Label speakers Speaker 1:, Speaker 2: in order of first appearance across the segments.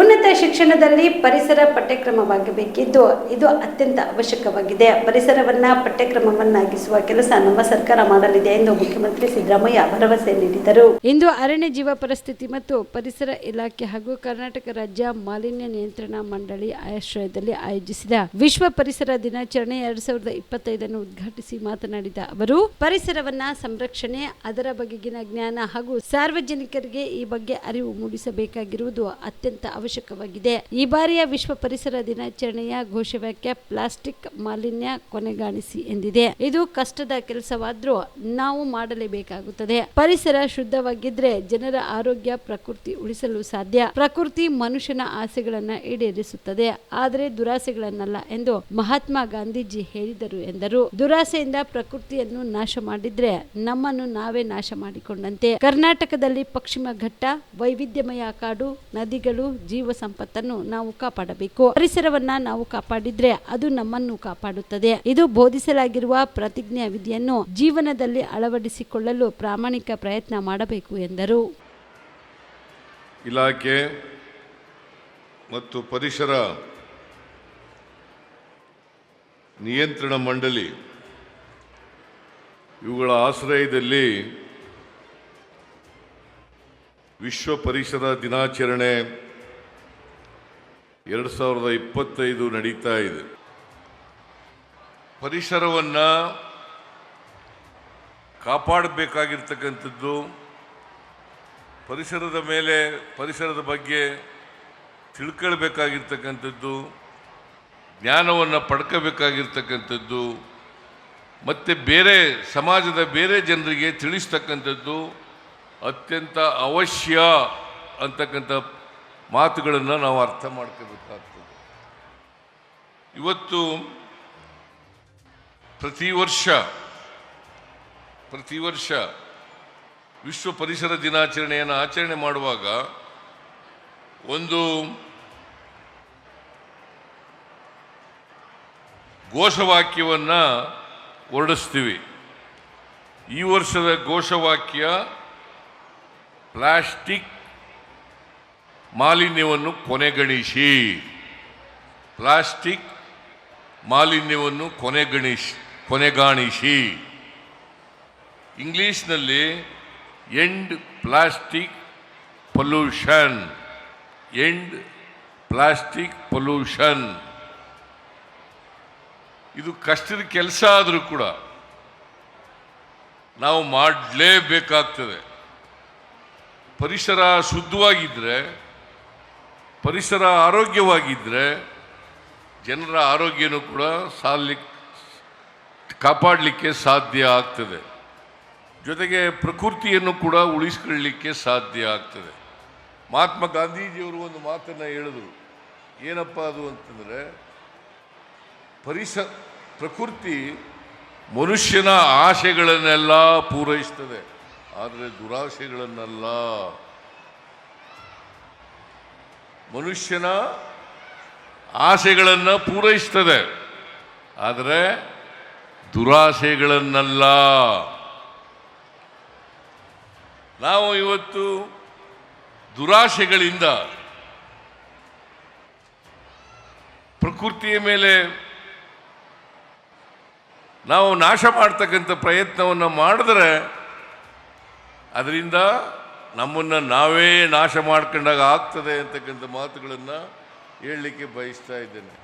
Speaker 1: ಉನ್ನತ ಶಿಕ್ಷಣದಲ್ಲಿ ಪರಿಸರ ಪಠ್ಯಕ್ರಮವಾಗಬೇಕಿದ್ದು ಇದು ಅತ್ಯಂತ ಅವಶ್ಯಕವಾಗಿದೆ. ಪರಿಸರವನ್ನ ಪಠ್ಯಕ್ರಮವನ್ನಾಗಿಸುವ ಕೆಲಸ ನಮ್ಮ ಸರ್ಕಾರ ಮಾಡಲಿದೆ ಎಂದು ಮುಖ್ಯಮಂತ್ರಿ ಸಿದ್ದರಾಮಯ್ಯ ಭರವಸೆ ನೀಡಿದರು. ಇಂದು ಅರಣ್ಯ ಜೀವ ಪರಿಸ್ಥಿತಿ ಮತ್ತು ಪರಿಸರ ಇಲಾಖೆ ಹಾಗೂ ಕರ್ನಾಟಕ ರಾಜ್ಯ ಮಾಲಿನ್ಯ ನಿಯಂತ್ರಣ ಮಂಡಳಿ ಆಶ್ರಯದಲ್ಲಿ ಆಯೋಜಿಸಿದ ವಿಶ್ವ ಪರಿಸರ ದಿನಾಚರಣೆ ಎರಡ್ ಸಾವಿರದ ಇಪ್ಪತ್ತೈದನ್ನು ಉದ್ಘಾಟಿಸಿ ಮಾತನಾಡಿದ ಅವರು, ಪರಿಸರವನ್ನ ಸಂರಕ್ಷಣೆ, ಅದರ ಬಗೆಗಿನ ಜ್ಞಾನ ಹಾಗೂ ಸಾರ್ವಜನಿಕರಿಗೆ ಈ ಬಗ್ಗೆ ಅರಿವು ಮೂಡಿಸಬೇಕಾಗಿರುವುದು ಅತ್ಯಂತ ಅವಶ್ಯಕವಾಗಿದೆ. ಈ ಬಾರಿಯ ವಿಶ್ವ ಪರಿಸರ ದಿನಾಚರಣೆಯ ಘೋಷವಾಕ್ಯ, ಪ್ಲಾಸ್ಟಿಕ್ ಮಾಲಿನ್ಯ ಕೊನೆಗಾಣಿಸಿ ಎಂದಿದೆ. ಇದು ಕಷ್ಟದ ಕೆಲಸವಾದ್ರೂ ನಾವು ಮಾಡಲೇಬೇಕಾಗುತ್ತದೆ. ಪರಿಸರ ಶುದ್ಧವಾಗಿದ್ರೆ ಜನರ ಆರೋಗ್ಯ, ಪ್ರಕೃತಿ ಉಳಿಸಲು ಸಾಧ್ಯ. ಪ್ರಕೃತಿ ಮನುಷ್ಯನ ಆಸೆಗಳನ್ನ ಈಡೇರಿಸುತ್ತದೆ. ಆದರೆ ದುರಾಸೆಗಳನ್ನಲ್ಲ ಎಂದು ಮಹಾತ್ಮ ಗಾಂಧೀಜಿ ಹೇಳಿದರು ಎಂದರು. ದುರಾಸೆಯಿಂದ ಪ್ರಕೃತಿಯನ್ನು ನಾಶ ಮಾಡಿದ್ರೆ ನಮ್ಮನ್ನು ನಾವೇ ನಾಶ ಮಾಡಿಕೊಂಡಂತೆ. ಕರ್ನಾಟಕದಲ್ಲಿ ಪಶ್ಚಿಮ ಘಟ್ಟ, ವೈವಿಧ್ಯಮಯ ಕಾಡು, ನದಿಗಳು ಜೀವ ಸಂಪತ್ತನ್ನು ನಾವು ಕಾಪಾಡಬೇಕು. ಪರಿಸರವನ್ನ ನಾವು ಕಾಪಾಡಿದ್ರೆ ಅದು ನಮ್ಮನ್ನು ಕಾಪಾಡುತ್ತದೆ. ಇದು ಬೋಧಿಸಲಾಗಿರುವ ಪ್ರತಿಜ್ಞಾ ವಿಧಿಯನ್ನು ಜೀವನದಲ್ಲಿ ಅಳವಡಿಸಿಕೊಳ್ಳಲು ಪ್ರಾಮಾಣಿಕ ಪ್ರಯತ್ನ ಮಾಡಬೇಕು ಎಂದರು.
Speaker 2: ಇಲಾಖೆ ಮತ್ತು ಪರಿಸರ ನಿಯಂತ್ರಣ ಮಂಡಳಿ ಇವುಗಳ ಆಶ್ರಯದಲ್ಲಿ ವಿಶ್ವ ಪರಿಸರ ದಿನಾಚರಣೆ ಎರಡು ಸಾವಿರದ ಇಪ್ಪತ್ತೈದು ನಡೀತಾ ಇದೆ. ಪರಿಸರವನ್ನು ಕಾಪಾಡಬೇಕಾಗಿರ್ತಕ್ಕಂಥದ್ದು, ಪರಿಸರದ ಮೇಲೆ, ಪರಿಸರದ ಬಗ್ಗೆ ತಿಳ್ಕೊಳ್ಬೇಕಾಗಿರ್ತಕ್ಕಂಥದ್ದು, ಜ್ಞಾನವನ್ನು ಪಡ್ಕೋಬೇಕಾಗಿರ್ತಕ್ಕಂಥದ್ದು, ಮತ್ತು ಬೇರೆ ಸಮಾಜದ ಬೇರೆ ಜನರಿಗೆ ತಿಳಿಸ್ತಕ್ಕಂಥದ್ದು ಅತ್ಯಂತ ಅವಶ್ಯ ಅಂತಕ್ಕಂಥ ಮಾತುಗಳನ್ನು ನಾವು ಅರ್ಥ ಮಾಡ್ಕೋಬೇಕಾಗ್ತದೆ. ಇವತ್ತು ಪ್ರತಿ ವರ್ಷ ಪ್ರತಿ ವರ್ಷ ವಿಶ್ವ ಪರಿಸರ ದಿನಾಚರಣೆಯನ್ನು ಆಚರಣೆ ಮಾಡುವಾಗ ಒಂದು ಘೋಷವಾಕ್ಯವನ್ನು ಹೊರಡಿಸ್ತೀವಿ. ಈ ವರ್ಷದ ಘೋಷವಾಕ್ಯ, ಪ್ಲಾಸ್ಟಿಕ್ ಮಾಲಿನ್ಯವನ್ನು ಕೊನೆಗಣಿಸಿ. ಪ್ಲಾಸ್ಟಿಕ್ ಮಾಲಿನ್ಯವನ್ನು ಕೊನೆಗಣಿಸಿ, ಕೊನೆಗಾಣಿಸಿ. ಇಂಗ್ಲೀಷ್ನಲ್ಲಿ end plastic pollution, end plastic pollution. ಇದು ಕಷ್ಟದ ಕೆಲಸ ಆದರೂ ಕೂಡ ನಾವು ಮಾಡಲೇಬೇಕಾಗ್ತದೆ. ಪರಿಸರ ಶುದ್ಧವಾಗಿದ್ದರೆ ಪರಿಸರ ಆರೋಗ್ಯವಾಗಿದ್ದರೆ ಜನರ ಆರೋಗ್ಯನೂ ಕೂಡ ಸಾಲಿಕ್ ಕಾಪಾಡಲಿಕ್ಕೆ ಸಾಧ್ಯ ಆಗ್ತದೆ. ಜೊತೆಗೆ ಪ್ರಕೃತಿಯನ್ನು ಕೂಡ ಉಳಿಸ್ಕೊಳ್ಳಿಕ್ಕೆ ಸಾಧ್ಯ ಆಗ್ತದೆ. ಮಹಾತ್ಮ ಗಾಂಧೀಜಿಯವರು ಒಂದು ಮಾತನ್ನು ಹೇಳಿದರು. ಏನಪ್ಪ ಅದು ಅಂತಂದರೆ, ಪರಿಸ, ಪ್ರಕೃತಿ ಮನುಷ್ಯನ ಆಸೆಗಳನ್ನೆಲ್ಲ ಪೂರೈಸ್ತದೆ. ಆದರೆ ದುರಾಸೆಗಳನ್ನೆಲ್ಲ. ಮನುಷ್ಯನ ಆಸೆಗಳನ್ನು ಪೂರೈಸ್ತದೆ. ಆದರೆ ದುರಾಸೆಗಳನ್ನಲ್ಲ. ನಾವು ಇವತ್ತು ದುರಾಸೆಗಳಿಂದ ಪ್ರಕೃತಿಯ ಮೇಲೆ ನಾವು ನಾಶ ಮಾಡ್ತಕ್ಕಂಥ ಪ್ರಯತ್ನವನ್ನು ಮಾಡಿದ್ರೆ, ಅದರಿಂದ ನಮ್ಮನ್ನು ನಾವೇ ನಾಶ ಮಾಡ್ಕೊಂಡಾಗ ಆಗ್ತದೆ ಅಂತಕ್ಕಂಥ ಮಾತುಗಳನ್ನು ಹೇಳಲಿಕ್ಕೆ ಬಯಸ್ತಾ ಇದ್ದೇನೆ.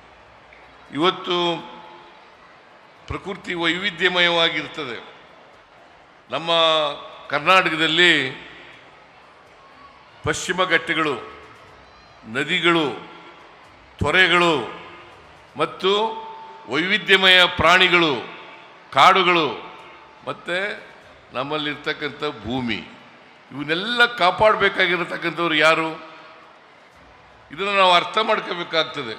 Speaker 2: ಇವತ್ತು ಪ್ರಕೃತಿ ವೈವಿಧ್ಯಮಯವಾಗಿರ್ತದೆ. ನಮ್ಮ ಕರ್ನಾಟಕದಲ್ಲಿ ಪಶ್ಚಿಮ ಘಟ್ಟಗಳು, ನದಿಗಳು, ತೊರೆಗಳು ಮತ್ತು ವೈವಿಧ್ಯಮಯ ಪ್ರಾಣಿಗಳು, ಕಾಡುಗಳು ಮತ್ತು ನಮ್ಮಲ್ಲಿರ್ತಕ್ಕಂಥ ಭೂಮಿ. ಇವನ್ನೆಲ್ಲ ಕಾಪಾಡಬೇಕಾಗಿರತಕ್ಕಂಥವ್ರು ಯಾರು? ಇದನ್ನು ನಾವು ಅರ್ಥ ಮಾಡ್ಕೋಬೇಕಾಗ್ತದೆ.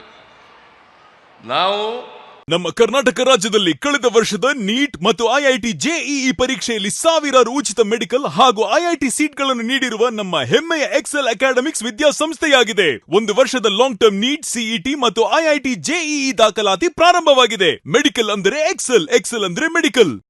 Speaker 2: ನಾವು
Speaker 3: ನಮ್ಮ ಕರ್ನಾಟಕ ರಾಜ್ಯದಲ್ಲಿ ಕಳೆದ ವರ್ಷದ ನೀಟ್ ಮತ್ತು ಐಐಟಿ ಜೆಇಇ ಪರೀಕ್ಷೆಯಲ್ಲಿ ಸಾವಿರಾರು ಉಚಿತ ಮೆಡಿಕಲ್ ಹಾಗೂ ಐಐಟಿ ಸೀಟ್ಗಳನ್ನು ನೀಡಿರುವ ನಮ್ಮ ಹೆಮ್ಮೆಯ ಎಕ್ಸೆಲ್ ಅಕಾಡೆಮಿಕ್ಸ್ ವಿದ್ಯಾಸಂಸ್ಥೆಯಾಗಿದೆ. ಒಂದು ವರ್ಷದ ಲಾಂಗ್ ಟರ್ಮ್ ನೀಟ್ ಸಿಇಟಿ ಮತ್ತು ಐಐಟಿ ಜೆಇಇ ದಾಖಲಾತಿ ಪ್ರಾರಂಭವಾಗಿದೆ. ಮೆಡಿಕಲ್ ಅಂದರೆ ಎಕ್ಸೆಲ್ ಎಕ್ಸೆಲ್ ಅಂದ್ರೆ ಮೆಡಿಕಲ್.